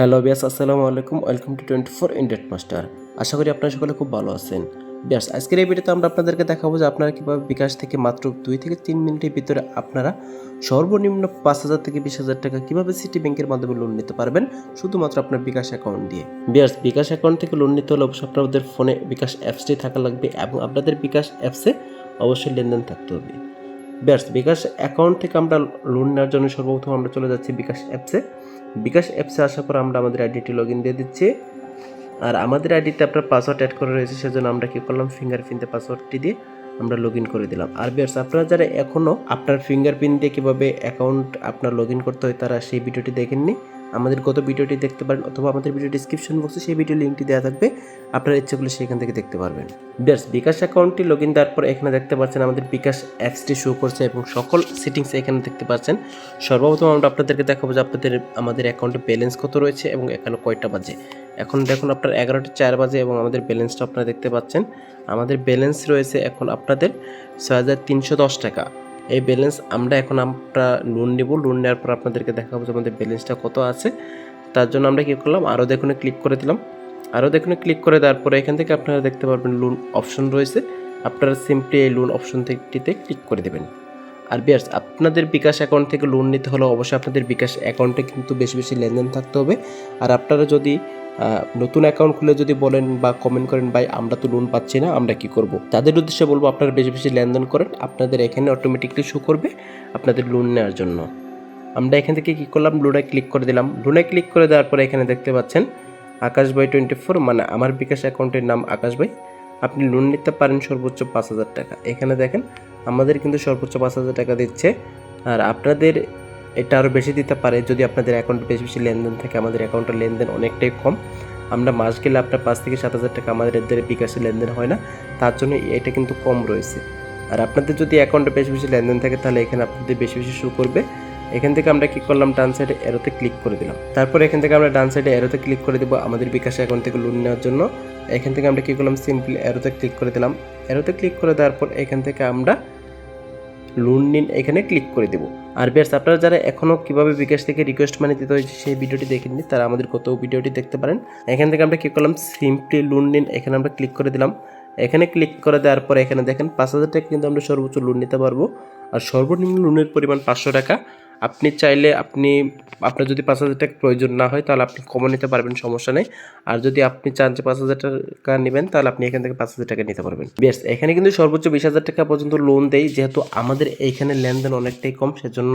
Hello বিয়াস, আসসালামু আলাইকুম। Welcome to twenty four indent master আশা করি আপনারা সকলে খুব ভালো আছেন। বিয়াস, আজকের এই ভিডিওতে আমরা আপনাদেরকে দেখাবো যে আপনারা কীভাবে বিকাশ থেকে মাত্র দুই থেকে তিন মিনিটের ভিতরে আপনারা সর্বনিম্ন পাঁচ হাজার থেকে বিশ হাজার টাকা কীভাবে সিটি ব্যাংকের মাধ্যমে লোন নিতে পারবেন, শুধুমাত্র আপনার বিকাশ অ্যাকাউন্ট দিয়ে। বিয়াস, বিকাশ অ্যাকাউন্ট থেকে লোন নিতে হলে অবশ্যই আপনাদের ফোনে বিকাশ অ্যাপসটি থাকা লাগবে এবং আপনাদের বিকাশ অ্যাপসে অবশ্যই লেনদেন থাকতে হবে। ব্যাস, বিকাশ অ্যাকাউন্ট থেকে আমরা লোন নেওয়ার জন্য সর্বপ্রথম আমরা চলে যাচ্ছি বিকাশ অ্যাপসে বিকাশ অ্যাপসে আসার পর আমরা আমাদের আইডিটি লগ ইন দিয়ে দিচ্ছি। আর আমাদের আইডিতে আপনার পাসওয়ার্ড অ্যাড করা রয়েছে, সেজন্য আমরা কী করলাম? ফিঙ্গারপ্রিন্টে পাসওয়ার্ডটি দিয়ে আমরা লগ ইন করে দিলাম। আর বিয়ার্স আপনারা যারা এখনও আপনার ফিঙ্গারপ্রিন্ট দিয়ে কীভাবে অ্যাকাউন্ট আপনার লগ ইন করতে হয়, তারা সেই ভিডিওটি দেখেননি। আমাদের গত ভিডিওটি দেখতে পারেন অথবা আমাদের ভিডিও ডিসক্রিপশন বক্সে সেই ভিডিও লিঙ্কটি দেওয়া থাকবে। আপনার ইচ্ছেগুলো সেখান থেকে দেখতে পারবেন। বেশ বিকাশ অ্যাকাউন্টটি লগ ইন দেওয়ার পর এখানে দেখতে পাচ্ছেন আমাদের বিকাশ অ্যাপসটি শো করছে এবং সকল সেটিংস এখানে দেখতে পাচ্ছেন। সর্বপ্রথম আমরা আপনাদেরকে দেখাবো যে আপনাদের, আমাদের অ্যাকাউন্টে ব্যালেন্স কত রয়েছে এবং এখানে কয়টা বাজে। এখন দেখুন আপনার এগারোটা চার বাজে এবং আমাদের ব্যালেন্সটা আপনারা দেখতে পাচ্ছেন। আমাদের ব্যালেন্স রয়েছে এখন আপনাদের ছয় হাজার তিনশো দশ টাকা। এই ব্যালেন্স আমরা এখন আমরা লোন নেব। লোন নেওয়ার পর আপনাদেরকে দেখাবো যে আমাদের ব্যালেন্সটা কত আছে। তার জন্য আমরা কী করলাম? আরও দেখুন ক্লিক করে দিলাম। আরও দেখুন ক্লিক করে দেওয়ার পরে এখান থেকে আপনারা দেখতে পারবেন লোন অপশন রয়েছে। আপনারা সিম্পলি এই লোন অপশন থেকেটিতে ক্লিক করে দেবেন। আর বিয়ার্স, আপনাদের বিকাশ অ্যাকাউন্ট থেকে লোন নিতে হলে অবশ্যই আপনাদের বিকাশ অ্যাকাউন্টে কিন্তু বেশি বেশি লেনদেন থাকতে হবে। আর আপনারা যদি নতুন অ্যাকাউন্ট খুলে যদি বলেন বা কমেন্ট করেন, ভাই, আমরা তো লোন পাচ্ছি না, আমরা কি করব? তাদের উদ্দেশ্যে বলব, আপনারা বেশি বেশি লেনদেন করেন। আপনাদের এখানে অটোমেটিকলি শো করবে আপনাদের লোন নেওয়ার জন্য। আমরা এখান থেকে কী করলাম? লোনে ক্লিক করে দিলাম। লোনে ক্লিক করে দেওয়ার পরে এখানে দেখতে পাচ্ছেন, আকাশ ভাই টোয়েন্টি ফোর মানে আমার বিকাশ অ্যাকাউন্টের নাম আকাশ ভাই। আপনি লোন নিতে পারেন সর্বোচ্চ পাঁচ হাজার টাকা। এখানে দেখেন, আমাদের কিন্তু সর্বোচ্চ পাঁচ হাজার টাকা দিচ্ছে। আর আপনাদের এটা আরও বেশি দিতে পারে যদি আপনাদের অ্যাকাউন্টে বেশি বেশি লেনদেন থাকে। আমাদের অ্যাকাউন্টের লেনদেন অনেকটাই কম। আমরা মাস গেলে আপনার পাঁচ থেকে সাত হাজার টাকা আমাদের এদের বিকাশে লেনদেন হয় না। তার জন্য এটা কিন্তু কম রয়েছে। আর আপনাদের যদি অ্যাকাউন্টে বেশি বেশি লেনদেন থাকে, তাহলে এখানে আপনাদের বেশি বেশি শো করবে। এখান থেকে আমরা কি করলাম? ডান সাইডে এরোতে ক্লিক করে দিলাম। তারপর এখান থেকে আমরা ডান সাইডে এরোতে ক্লিক করে দেবো আমাদের বিকাশ অ্যাকাউন্ট থেকে লোন নেওয়ার জন্য। এখান থেকে আমরা কি করলাম? সিম্পলি এরোতে ক্লিক করে দিলাম। এরোতে ক্লিক করে দেওয়ার পর এখান থেকে আমরা লোন নিন, এখানে ক্লিক করে দেবো। আর বেশ আপনারা যারা এখনও কীভাবে বিকাশ থেকে রিকোয়েস্ট মানি দিতে হয়েছে সেই ভিডিওটি দেখেননি তারা আমাদের কত ভিডিওটি দেখতে পারেন। এখান থেকে আমরা কী করলাম? সিম্পলি লোন নিন, এখানে আমরা ক্লিক করে দিলাম। এখানে ক্লিক করে দেওয়ার পর এখানে দেখেন পাঁচ হাজার টাকা কিন্তু আমরা সর্বোচ্চ লোন নিতে পারব। আর সর্বনিম্ন লোনের পরিমাণ পাঁচশো টাকা। আপনি চাইলে আপনি, আপনার যদি পাঁচ হাজার টাকা প্রয়োজন না হয়, তাহলে আপনি কমে নিতে পারবেন, সমস্যা নেই। আর যদি আপনি চান যে পাঁচ হাজার টাকা নেবেন, তাহলে আপনি এখান থেকে পাঁচ হাজার টাকা নিতে পারবেন। বেশ, এখানে কিন্তু সর্বোচ্চ বিশ হাজার টাকা পর্যন্ত লোন দেয় যেহেতু আমাদের এইখানে লেনদেন অনেকটাই কম, সেজন্য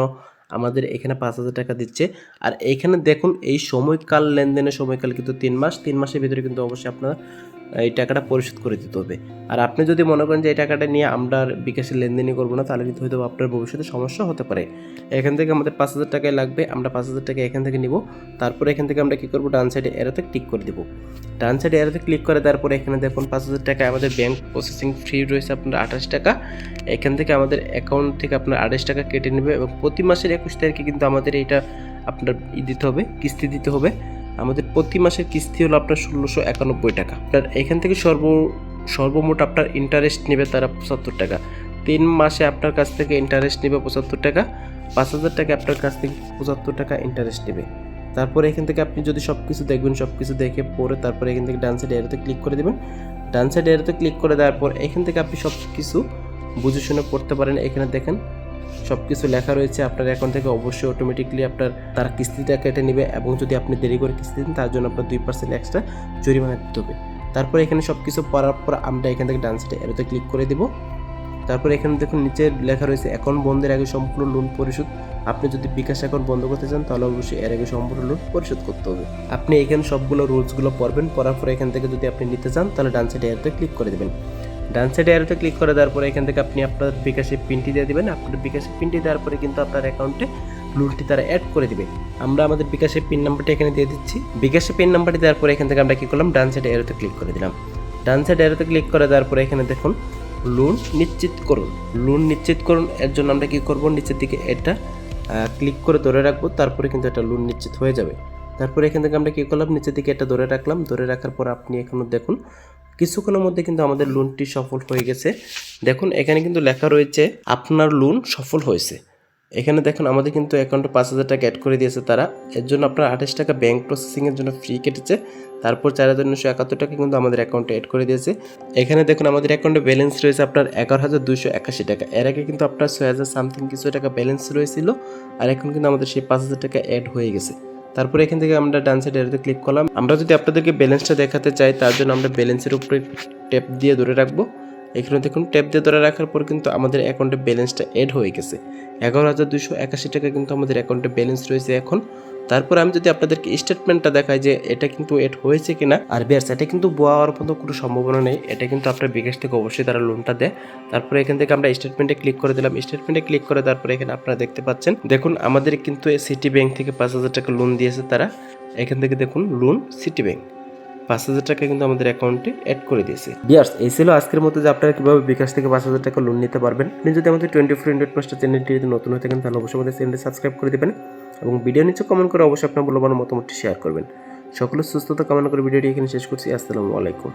আমাদের এখানে পাঁচ হাজার টাকা দিচ্ছে। আর এইখানে দেখুন, এই সময়কাল, লেনদেনের সময়কাল কিন্তু তিন মাস। তিন মাসের ভিতরে কিন্তু অবশ্যই আপনার এই টাকাটা পরিশোধ করে দিতে হবে। আর আপনি যদি মনে করেন যে এই টাকাটা নিয়ে আমরা আর বিকাশের লেনদেনই করব না, তাহলে কিন্তু হয়তো আপনার ভবিষ্যতে সমস্যা হতে পারে। এখান থেকে আমাদের পাঁচ হাজার টাকায় লাগবে, আমরা পাঁচ হাজার টাকা এখান থেকে নিব। তারপরে এখান থেকে আমরা কী করব? ডান সাইডে এরোতে ক্লিক করে দেবো। ডান সাইডে এরোতে ক্লিক করে তারপরে এখানে দেখুন, পাঁচ হাজার টাকায় আমাদের ব্যাংক প্রসেসিং ফ্রি রয়েছে আপনার আঠাশ টাকা। এখান থেকে আমাদের অ্যাকাউন্ট থেকে আপনার আঠাশ টাকা কেটে নেবে এবং প্রতি মাসের একুশ তারিখে কিন্তু আমাদের এটা আপনার ই দিতে হবে, কিস্তি দিতে হবে। আমাদের প্রতি মাসের কিস্তি হলো আপনার ষোলোশো একানব্বই টাকা। আপনার এখান থেকে সর্ব, সর্বমোট আপনার ইন্টারেস্ট নেবে তারা পঁচাত্তর টাকা। তিন মাসে আপনার কাছ থেকে ইন্টারেস্ট নেবে পঁচাত্তর টাকা, পাঁচ হাজার টাকা আপনার কাছ থেকে পঁচাত্তর টাকা ইন্টারেস্ট নেবে। তারপরে এখান থেকে আপনি যদি সব কিছু দেখবেন সব কিছু দেখে পরে তারপরে এখান থেকে ডান সাইডে এরোতে ক্লিক করে দেবেন। ডান সাইডে এরোতে ক্লিক করে দেওয়ার পর এখান থেকে আপনি সব কিছু বুঝে শুনে পড়তে পারেন। এখানে দেখেন সব কিছু লেখা রয়েছে, আপনার অ্যাকাউন্ট থেকে অবশ্যই অটোমেটিকলি আপনার তার কিস্তিটা কেটে নেবে এবং যদি আপনি দেরি করে কিস্তি দেন, তার জন্য আপনার দুই পার্সেন্ট এক্সট্রা জরিমানা দিতে হবে। তারপর এখানে সব কিছু পড়ার পর আমরা এখান থেকে ডান সাইডে এরোতে ক্লিক করে দেবো। তারপর এখানে দেখুন নিচে লেখা রয়েছে অ্যাকাউন্ট বন্ধের আগে সম্পূর্ণ লোন পরিশোধ। আপনি যদি বিকাশ অ্যাকাউন্ট বন্ধ করতে চান, তাহলে অবশ্যই এর আগে সম্পূর্ণ লোন পরিশোধ করতে হবে। আপনি এখানে সবগুলো রুলসগুলো পড়বেন, পড়ার পরে এখান থেকে যদি আপনি নিতে চান, তাহলে ডান সাইডে এরোতে ক্লিক করে দেবেন। ডান সাইডে এরোতে ক্লিক করে দেওয়ার পরে এখান থেকে আপনি আপনার বিকাশের পিনটি দিয়ে দেবেন। আপনার বিকাশের পিনটি দেওয়ার পরে কিন্তু আপনার অ্যাকাউন্টে লোনটি তারা অ্যাড করে দিবে। আমরা আমাদের বিকাশের পিন নাম্বারটা এখানে দিয়ে দিচ্ছি। বিকাশের পিন নাম্বারটি দেওয়ার পরে এখান থেকে আমরা কী করলাম? ডান সাইডে এরোতে ক্লিক করে দিলাম। ডান সাইডে এরোতে ক্লিক করে দেওয়ার পরে এখানে দেখুন লোন নিশ্চিত করুন। লোন নিশ্চিত করুন, এর জন্য আমরা কী করব? নিচের দিকে এটা ক্লিক করে ধরে রাখব। তারপরে কিন্তু এটা লোন নিশ্চিত হয়ে যাবে। তারপরে এখান থেকে আমরা কী করলাম? নিচের দিকে এটা ধরে রাখলাম। ধরে রাখার পর আপনি এখনও দেখুন কিছুক্ষণের মধ্যে কিন্তু আমাদের লোনটি সফল হয়ে গেছে। দেখুন, এখানে কিন্তু লেখা রয়েছে, আপনার লোন সফল হয়েছে। এখানে দেখুন, আমাদের কিন্তু অ্যাকাউন্টে পাঁচ হাজার টাকা অ্যাড করে দিয়েছে তারা। এর জন্য আপনার আঠাশ টাকা ব্যাঙ্ক প্রসেসিংয়ের জন্য ফ্রি কেটেছে। তারপর চার হাজার নশো একাত্তর টাকা কিন্তু আমাদের অ্যাকাউন্টে অ্যাড করে দিয়েছে। এখানে দেখুন, আমাদের অ্যাকাউন্টে ব্যালেন্স রয়েছে আপনার এগারো হাজার দুশো একাশি টাকা। এর আগে কিন্তু আপনার ছয় হাজার সামথিং কিছু টাকা ব্যালেন্স রয়েছিল। আর এখন কিন্তু আমাদের সেই পাঁচ হাজার টাকা অ্যাড হয়ে গেছে। তারপরে এখান থেকে আমরা ডান সাইড এরতে ক্লিক করলাম। আমরা যদি আপনাদেরকে ব্যালেন্সটা দেখাতে চাই, তার জন্য আমরা ব্যালেন্সের উপরে ট্যাপ দিয়ে ধরে রাখব। এখানে দেখুন ট্যাপ দিয়ে ধরে রাখার পর কিন্তু আমাদের অ্যাকাউন্টে ব্যালেন্সটা এড হয়ে গেছে। এগারো হাজার দুশো একাশি টাকা কিন্তু আমাদের অ্যাকাউন্টে ব্যালেন্স রয়েছে এখন। তারপর আমি যদি আপনাদেরকে স্টেটমেন্টটা দেখাই যে এটা কিন্তু এড হয়েছে কিনা, আর বিয়ার্স, এটা কিন্তু বোয়া হওয়ার মতো কোনো সম্ভাবনা নেই। এটা কিন্তু আপনার বিকাশ থেকে অবশ্যই তারা লোনটা দেয়। তারপরে এখান থেকে আমরা স্টেটমেন্টে ক্লিক করে দিলাম। স্টেটমেন্টে ক্লিক করে তারপরে এখানে আপনারা দেখতে পাচ্ছেন, দেখুন আমাদের কিন্তু সিটি ব্যাংক থেকে পাঁচ হাজার টাকা লোন দিয়েছে তারা। এখান থেকে দেখুন লোন সিটি ব্যাংক পাঁচ হাজার টাকা কিন্তু আমাদের অ্যাকাউন্টে অ্যাড করে দিয়েছে। বিয়ার্স, এই ছিল আজকের মতো যে আপনারা কীভাবে বিকাশ থেকে পাঁচ হাজার টাকা লোন নিতে পারবেন। আপনি যদি আমাদের টোয়েন্টি ফোর ইন্ডেট মাস্টার চ্যানেলটি যদি নতুন হয়ে থাকেন, তাহলে অবশ্যই আমাদের চ্যানেলটি সাবস্ক্রাইব করে দেবেন। এবং ভিডিও নিচে কমেন্ট করে অবশ্যই আপনার মূল্যবান মতামতটি শেয়ার করবেন। সকলের সুস্থতা কামনা করে ভিডিওটি এখানে শেষ করছি। আসসালামু আলাইকুম।